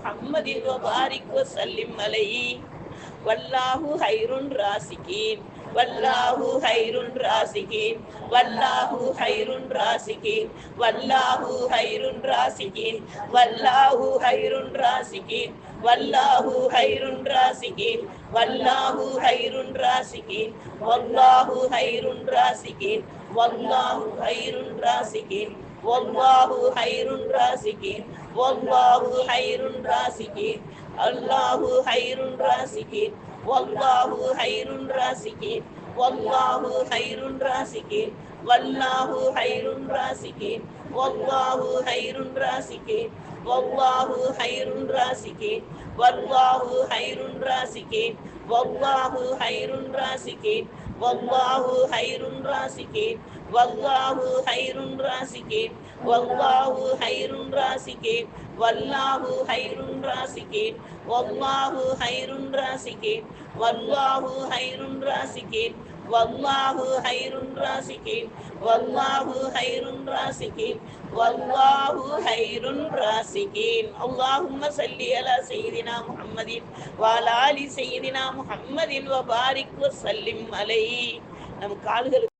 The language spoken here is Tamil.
محمد وبارك وسلم عليه والله خير الرازقين والله خير الرازقين والله خير الرازقين والله خير الرازقين والله خير الرازقين வல்லாஹு ஹைருன் ராசிகின் வல்லாஹு ஹைருன் ராசிகின் வல்லாஹு ஹைருன் ராசிகின் வல்லாஹு ஹைருன் ராசிகின் வல்லாஹு ஹைருன் ராசிகின் வல்லாஹு ஹைருன் ராசிகின் அல்லாஹு ஹைருன் ராசிகின் வல்லாஹு ஹைருன் ராசிகின் வல்லாஹு ஹைருன் ராசிகின் வல்லாஹு ஹைருன் ராசிகின் வல்லாஹு ஹைருன் ராசிகின் வல்லாஹு ஹைருன் ராசிகேன் வல்லாஹு ஹைருன் ராசிகேன் வல்லாஹு ஹைருன் ராசிகேன் வல்லாஹு ஹைருன் ராசிகேன் வல்லாஹு ஹைருன் ராசிகேன் வல்லாஹு ஹைருன் ராசிகேன் வல்லாஹு ஹைருன் ராசிகேன் வல்லாஹு ஹைருன் ராசிகேன் வல்லாஹு ஹைருன் ராசிகேன் வல்லாஹு ஹைருன் ராசிகீன். வல்லாஹு ஹைருன் ராசிகீன். வல்லாஹு ஹைருன் ராசிகீன். அல்லாஹும்ம சல்லி அலா செய்தினா முஹம்மதின். வாலாலி செய்தினா முஹம்மதின். வபாரிக் வசல்லிம் அலை நம் கால்களுக்கு